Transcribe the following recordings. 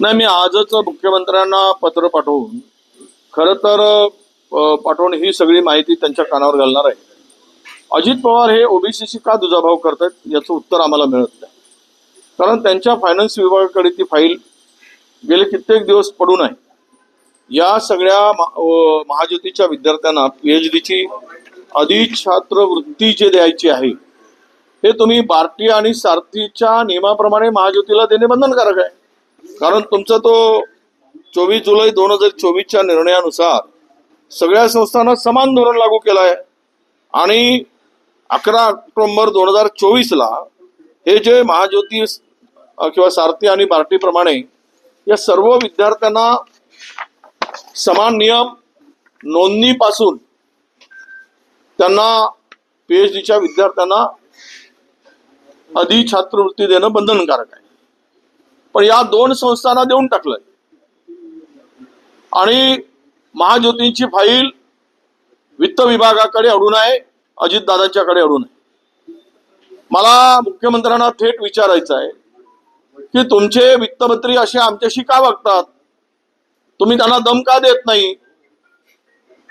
नाही मी आजच मुख्यमंत्र्यांना पत्र पाठवून खरं तर पाठवून ही सगळी माहिती त्यांच्या कानावर घालणार आहे. अजित पवार हे ओबीसीशी का दुजाभाव करतायत याचं उत्तर आम्हाला मिळत नाही. कारण त्यांच्या फायनान्स विभागाकडे ती फाईल गेले कित्येक दिवस पडून आहे या सगळ्या महाज्योतीच्या विद्यार्थ्यांना पीएच डीची अधिछात्रवृत्ती जे द्यायची आहे हे तुम्ही बार्टी आणि सारथीच्या नियमाप्रमाणे महाज्योतीला देणे बंधनकारक आहे. कारण तुमचा तो चोवीस जुलै दोन हजार चोवीसच्या निर्णयानुसार सगळ्या संस्थांना समान धोरण लागू केलं आहे आणि अकरा ऑक्टोंबर दोन हजार चोवीसला हे जे महाज्योती किंवा सारथी आणि बार्टीप्रमाणे या सर्व विद्यार्थ्यांना समान नियम नोंदणीपासून त्यांना पीएच डीच्या विद्यार्थ्यांना अधिछात्रवृत्ती देणं बंधनकारक आहे. पण या दोन संस्थांना देऊन टाकलंय. आणि महाज्योतींची फाईल वित्त विभागाकडे अडून आहे अजितदादांच्याकडे अडून आहे. मला मुख्यमंत्र्यांना थेट विचारायचं आहे की तुमचे वित्तमंत्री असे आमच्याशी का वागतात? तुम्ही त्यांना दम का देत नाही?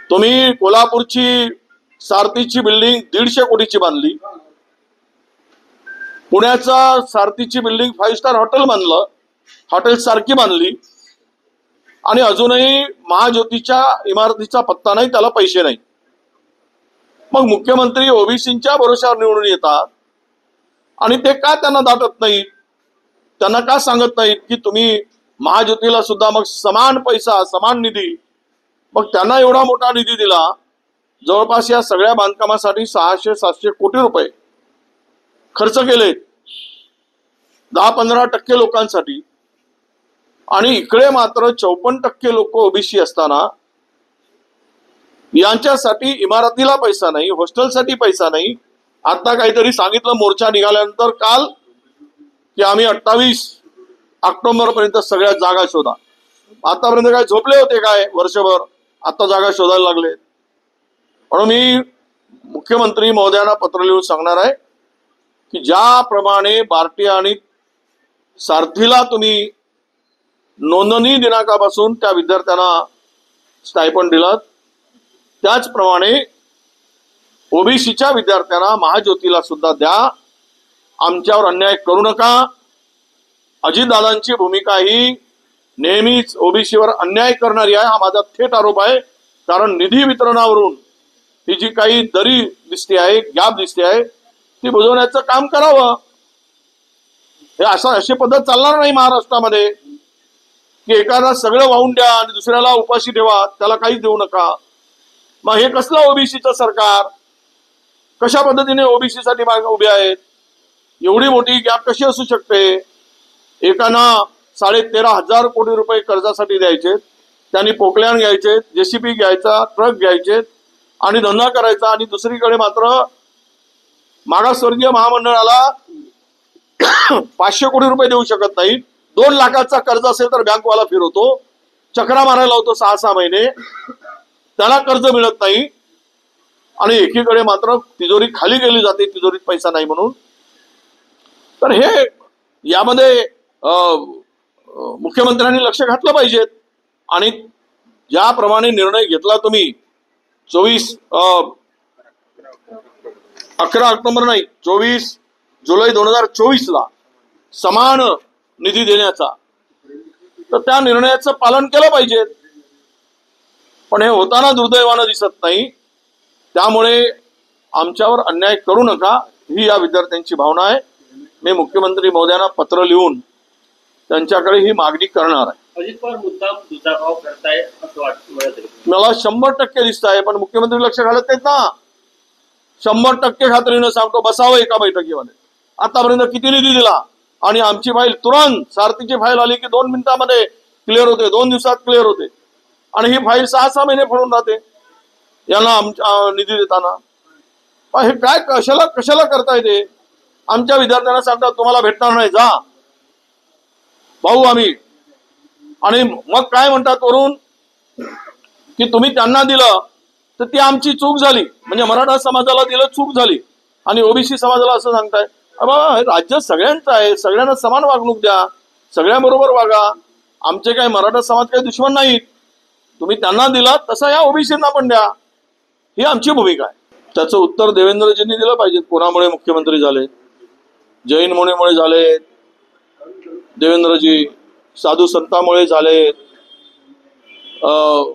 तुम्ही कोल्हापूरची सारथीची बिल्डिंग दीडशे कोटीची बांधली. पुण्याचा सारथीची बिल्डिंग फाईव्ह स्टार हॉटेल बांधलं हॉटेल सारखी बांधली. आणि अजूनही महाज्योतीच्या इमारतीचा पत्ता नाही त्याला पैसे नाही. मग मुख्यमंत्री ओबीसीच्या भरोशावर निवडून येतात. आणि ते का त्यांना दाटत नाहीत त्यांना का सांगत नाहीत की तुम्ही महाज्योतीला सुद्धा मग समान पैसा समान निधी मग त्यांना एवढा मोठा निधी दिला. जवळपास या सगळ्या बांधकामासाठी सहाशे सातशे कोटी रुपये खर्च केले दहा पंधरा टक्के लोकांसाठी. आणि इकडे मात्र चौपन्न टक्के लोक ओबीसी असताना यांच्यासाठी इमारतीला पैसा नाही हॉस्टेलसाठी पैसा नाही. आता काहीतरी सांगितलं मोर्चा निघाल्यानंतर काल की आम्ही अठ्ठावीस ऑक्टोबर पर्यंत सगळ्या जागा शोधा. आतापर्यंत काय झोपले होते काय वर्षभर? आता जागा शोधायला लागले. म्हणून मी मुख्यमंत्री महोदयांना पत्र लिहून सांगणार आहे की ज्याप्रमाणे बार्टी आणि सारथीला तुम्ही नोंदणी दिनांकापासून त्या विद्यार्थ्यांना स्टायपंड दिलात त्याचप्रमाणे ओबीसीच्या विद्यार्थ्यांना महाज्योतीला सुद्धा द्या. आमच्यावर अन्याय करू नका. अजितदादांची भूमिका ही नेहमीच ओबीसीवर अन्याय करणारी आहे. हा माझा थेट आरोप आहे. कारण निधी वितरणावरून ही जी काही दरी दिसते आहे गॅप दिसते आहे ती बुजवण्याचं काम करावं. हे असं अशी पद्धत चालणार नाही महाराष्ट्रामध्ये. की एकाला सगळं वाहून द्या आणि दुसऱ्याला उपाशी ठेवा त्याला काहीच देऊ नका. मग हे कसलं ओबीसीचं सरकार? कशा पद्धतीने ओबीसी साठी मागे उभे आहेत? एवढी मोठी गॅप कशी असू शकते? एकाना साडे तेरा हजार कोटी रुपये कर्जासाठी द्यायचे त्यांनी पोकल्यान घ्यायचे जेसीबी घ्यायचा ट्रक घ्यायचे आणि धंदा करायचा आणि दुसरीकडे मात्र मागासवर्गीय महामंडळाला पाचशे कोटी रुपये देऊ शकत नाही दोन लाखाचा कर्ज असेल तर बँकवाला फिरवतो. चक्रा मारायला होतो सहा सहा महिने. त्याला कर्ज मिळत नाही. आणि एकीकडे मात्र तिजोरी खाली गेली जाते तिजोरीत पैसा नाही म्हणून. तर हे यामध्ये मुख्यमंत्र्यांनी लक्ष घातलं पाहिजेत आणि ज्याप्रमाणे निर्णय घेतला तुम्ही चोवीस अकरा ऑक्टोबर नाही चोवीस जुलै दोन हजार चोवीसला समान निधी देण्याचा. तर त्या निर्णयाचं पालन केलं पाहिजे. पण हे होताना दुर्दैवानं दिसत नाही. त्यामुळे आमच्यावर अन्याय करू नका ही या विद्यार्थ्यांची भावना आहे. मी मुख्यमंत्री महोदयांना पत्र लिहून त्यांच्याकडे ही मागणी करणार आहे. मला शंभर टक्के दिसत आहे पण मुख्यमंत्री लक्ष घालत नाहीत ना. शंभर टक्के खात्रीनं सांगतो बसावं एका बैठकीमध्ये. आतापर्यंत किती निधी दिला? आणि आमची फाईल तुरंत सारथीची फाईल आली की दोन मिनिटामध्ये क्लिअर होते. दोन दिवसात क्लिअर होते. आणि ही फाईल सहा सहा महिने पडून राहते. यांना आमच्या निधी देताना. हे काय कशाला कशाला करता येते आमच्या विद्यार्थ्यांना सांगतात तुम्हाला भेटणार नाही. जा. भाऊ आम्ही. आणि मग काय म्हणतात वरून? की तुम्ही त्यांना दिलं तर ती आमची चूक झाली. म्हणजे मराठा समाजाला दिलं चूक झाली. आणि ओबीसी समाजाला असं सांगताय. बाबा हे राज्य सगळ्यांचं आहे. सगळ्यांना समान वागणूक द्या. सगळ्यांबरोबर वागा. आमचे काय मराठा समाज काही दुश्मन नाहीत. तुम्ही त्यांना दिला तसा या ओबीसींना पण द्या. ही आमची भूमिका आहे. त्याचं उत्तर देवेंद्रजींनी दिलं पाहिजे. कोणामुळे मुख्यमंत्री झाले. जैन मुनीमुळे झाले. देवेंद्रजी साधू संतामुळे झाले. अं,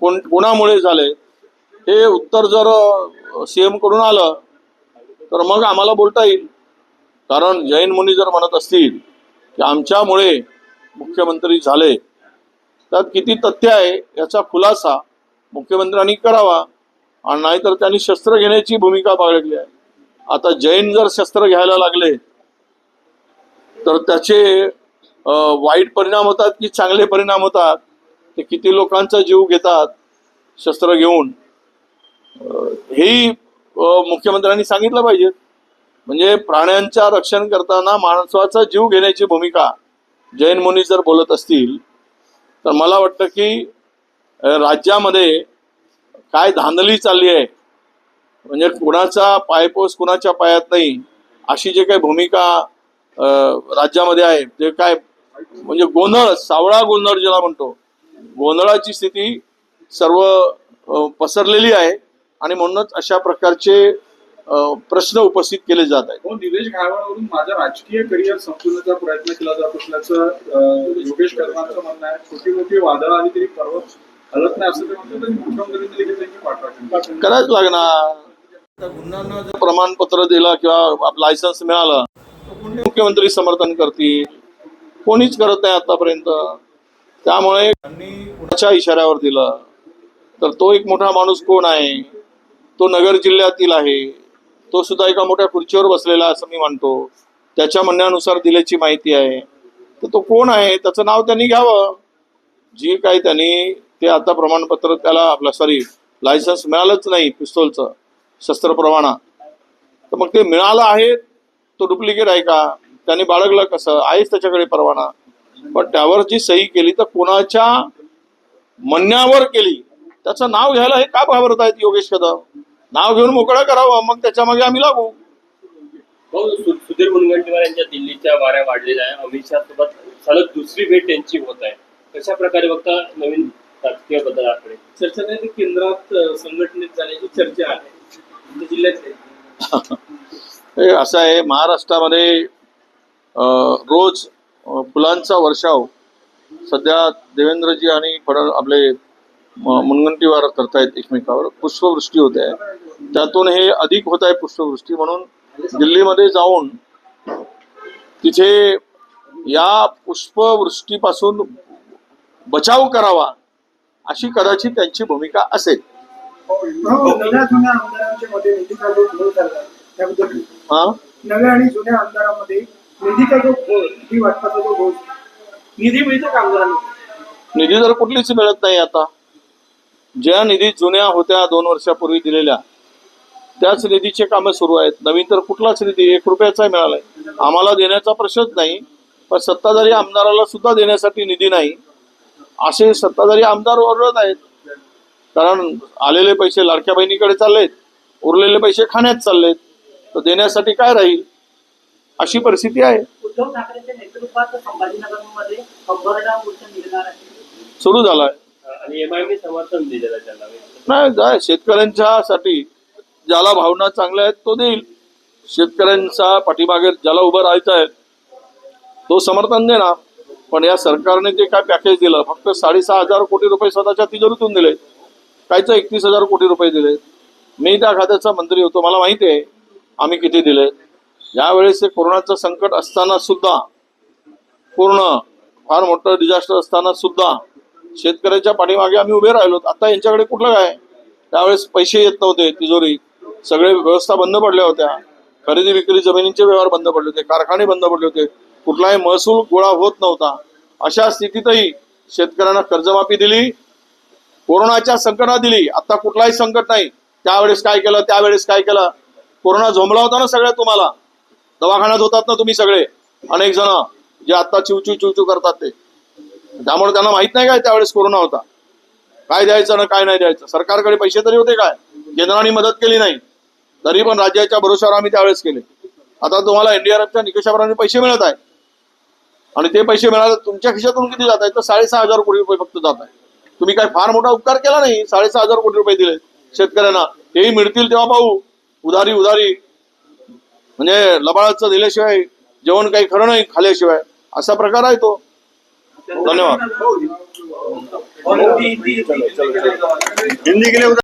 कोण कोणामुळे झाले? हे उत्तर जर सीएमकडून आलं तर मग आम्हाला बोलता येईल. कारण जैन मुनी जर म्हणत असतील की आमच्यामुळे मुख्यमंत्री झाले त्यात किती तथ्य आहे याचा खुलासा मुख्यमंत्र्यांनी करावा आणि नाहीतर त्यांनी शस्त्र घेण्याची भूमिका बाळगली आहे. आता जैन जर शस्त्र घ्यायला लागले तर त्याचे वाईट परिणाम होतात की चांगले परिणाम होतात? ते किती लोकांचा जीव घेतात शस्त्र घेऊन? हेही मुख्यमंत्र्यांनी सांगितलं पाहिजे. म्हणजे प्राण्यांच्या रक्षण करताना माणसाचा जीव घेण्याची भूमिका जैन मुनी जर बोलत असतील तर मला वाटतं की राज्यामध्ये काय धांदली चालली आहे म्हणजे कुणाचा पायपोस कुणाच्या पायात नाही अशी जे काही भूमिका राज्यामध्ये आहे ते काय म्हणजे गोंधळ सावळा गोंधळ ज्याला म्हणतो गोंधळाची स्थिती सर्व पसरलेली आहे. आणि म्हणूनच अशा प्रकारचे प्रश्न उपस्थित केले जात आहेत. हो निलेश घाळवावरून माझा राजकीय करिअर संपवण्याचा प्रयत्न केला जात असल्याचं योगेश कर्माचं म्हणणं आहे. छोटी मोठी वादळं आली तरी पर्वत हलत नाही असं ते म्हणतात तरी मुख्यमंत्र्यांनी देखील त्यांची पाठवा करायच लागणार. गुन्ह्यांना जर प्रमाणपत्र दिलं किंवा लायसन्स मिळालं मुख्यमंत्री समर्थन करतील. कोणीच करत नाही आतापर्यंत. त्यामुळे त्यांनी कुणाच्या इशाऱ्यावर दिलं? तर तो एक मोठा माणूस कोण आहे? तो नगर जिल्ह्यातील आहे. तो सुद्धा एका मोठ्या खुर्चीवर बसलेला असं मी म्हणतो. त्याच्या म्हणण्यानुसार दिल्याची माहिती आहे. तर तो कोण आहे? त्याचं नाव त्यांनी घ्यावं. जी काही त्यांनी ते आता प्रमाणपत्र त्याला आपलं सॉरी लायसन्स मिळालंच नाही पिस्तोलचं शस्त्र परवाना तर मग ते मिळालं आहे तो डुप्लिकेट आहे का? त्याने बाळगलं कसं? आहेच त्याच्याकडे परवाना. पण त्यावर जी सही केली तर कोणाच्या म्हणण्यावर केली? त्याचं नाव घ्यायला हे का घाबरत आहेत योगेश कदम नाव घेऊन मोकळं करावं मग त्याच्यामागे आम्ही लागू. भाऊ सु- सुधीर मुनगंटीवार यांच्या दिल्लीच्या वाऱ्या वाढलेल्या आहे अमित शहा सोबत सलग दुसरी भेट त्यांची होत आहे. कशा प्रकारे बघता नवीन राजकीय बदलाकडे? चर्चा नाही ती केंद्रात संघटनेत जाण्याची चर्चा आहे. आमच्या जिल्ह्यातले. हे असं आहे महाराष्ट्रामध्ये रोज फुलांचा वर्षाव. सध्या देवेंद्रजी आणि फड आपले मुनगंटीवार करतायत एकमेकावर. पुष्पवृष्टी होते आहे. त्यातून हे अधिक होत आहे पुष्पवृष्टी म्हणून दिल्लीमध्ये जाऊन तिथे या पुष्पवृष्टीपासून बचाव करावा अशी कदाचित त्यांची भूमिका असेल. नव्या हा आणि जुन्या आमदारांमध्ये निधीचा जो निधी वाटपाचा जो घोळ? निधी मिळतो का आमदारांना? निधी तर कुठलीच मिळत नाही आता. ज्या निधी जुन्या होत्या दोन वर्षापूर्वी दिलेल्या त्याच निधीचे कामं सुरू आहेत. नवीन तर कुठलाच निधी एक रुपयाचा मिळालाय आम्हाला देण्याचा प्रश्नच नाही पण सत्ताधारी आमदाराला सुद्धा देण्यासाठी निधी नाही. असे सत्ताधारी आमदार ओरडत आहेत. कारण आलेले पैसे लाडक्या बहिणीकडे चाललेत उरलेले पैसे खाण्यात चाललेत. तर देण्यासाठी काय राहील? अशी परिस्थिती आहे. सुरू झालाय आणि एमआयएमने समर्थन दिलेलं आहे नाही जाय शेतकऱ्यांच्यासाठी ज्याला भावना चांगल्या आहेत तो देईल. शेतकऱ्यांचा पाठीमागे ज्याला उभं राहायचं आहे तो समर्थन देणार. पण या सरकारने जे काय पॅकेज दिलं फक्त साडेसहा हजार कोटी रुपये स्वतःच्या तिजोरीतून दिले. कायचं एकतीस हजार कोटी रुपये दिले. मी त्या खात्याचा मंत्री होतो मला माहिती आहे आम्ही किती दिले. यावेळेस हे कोरोनाचं संकट असताना सुद्धा पूर्ण फार मोठं डिझास्टर असताना सुद्धा शेतकऱ्याच्या पाठीमागे आम्ही उभे राहिलो. आता यांच्याकडे कुठलं काय? त्यावेळेस पैसे येत नव्हते तिजोरी. सगळे व्यवस्था बंद पडल्या होत्या. खरेदी विक्री जमिनींचे व्यवहार बंद पडले होते. कारखाने बंद पडले होते. कुठलाही महसूल गोळा होत नव्हता. अशा स्थितीतही शेतकऱ्यांना कर्जमाफी दिली. कोरोनाच्या संकटात दिली. आता कुठलाही संकट नाही. त्यावेळेस काय केलं? त्यावेळेस काय केलं? कोरोना झोंबला होता ना सगळ्या तुम्हाला? दवाखान्यात होतात ना तुम्ही सगळे? अनेक जण जे आता चिवचू चिवचू करतात ते. त्यामुळे त्यांना माहीत नाही काय त्यावेळेस कोरोना होता. काय द्यायचं ना काय नाही द्यायचं? सरकारकडे पैसे तरी होते काय? केंद्राने मदत केली नाही. तरी पण राज्याच्या भरोश्यावर आम्ही त्यावेळेस केले. आता तुम्हाला एनडीआरएफच्या निकषाप्रमाणे पैसे मिळत आहे आणि ते पैसे मिळाले तुमच्या खिशातून किती जात आहेत? तर साडेसहा हजार कोटी रुपये फक्त जात आहे तुम्ही काय फार मोठा उपकार केला नाही? साडेसहा हजार कोटी रुपये दिले शेतकऱ्यांना. तेही मिळतील तेव्हा पाहू. उधारी उधारी. म्हणजे लबाळाचं दिल्याशिवाय जेवण काही खरं नाही खाल्ल्याशिवाय असा प्रकार आहे तो. धन्यवाद हिंदी के लिए